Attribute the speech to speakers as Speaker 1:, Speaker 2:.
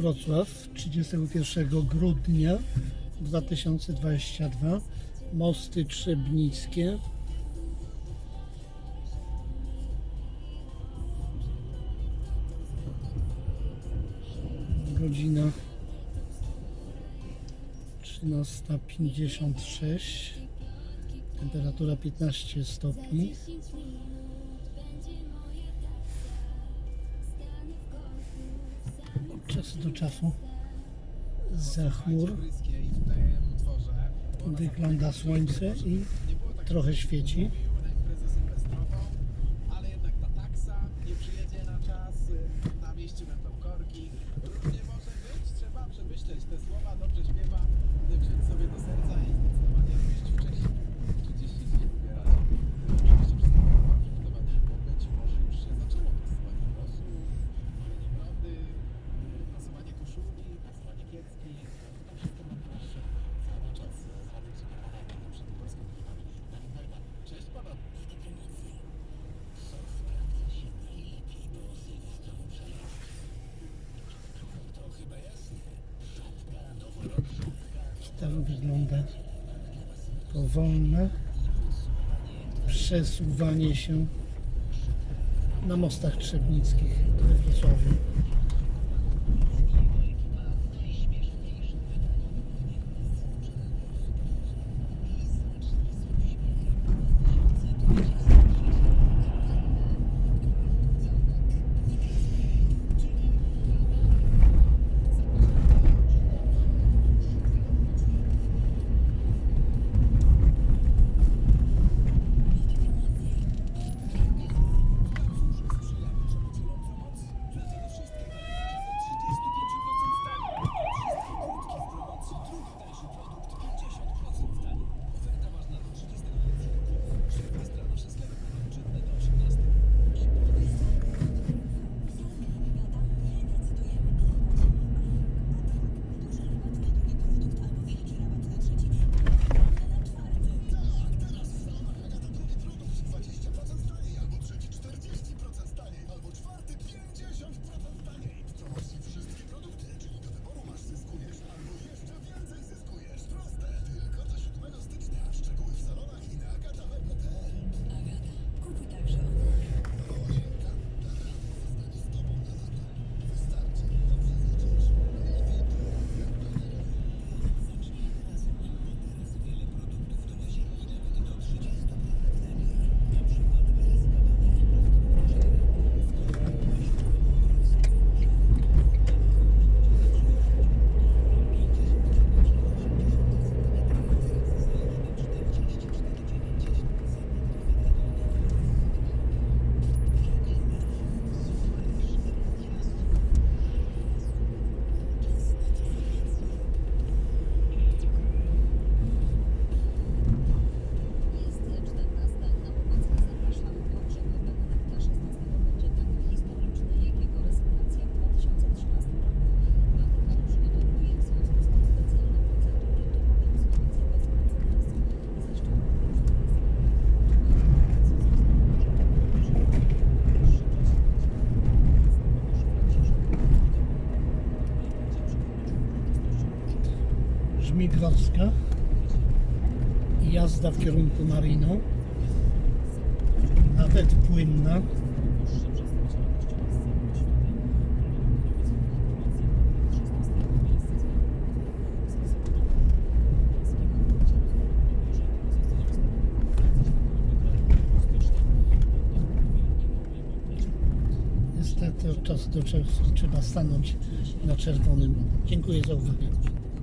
Speaker 1: Wrocław 31 grudnia 2022 Mosty Trzebnickie. Godzina 13.56 Temperatura 15 stopni czasu do czasu za chmur wygląda słońce i trochę świeci. Tam wygląda powolne przesuwanie się na mostach trzebnickich we Wrocławiu. Żmigrowska i jazda w kierunku Marino nawet płynna Niestety od czasu do czasu trzeba stanąć na czerwonym. Dziękuję za uwagę.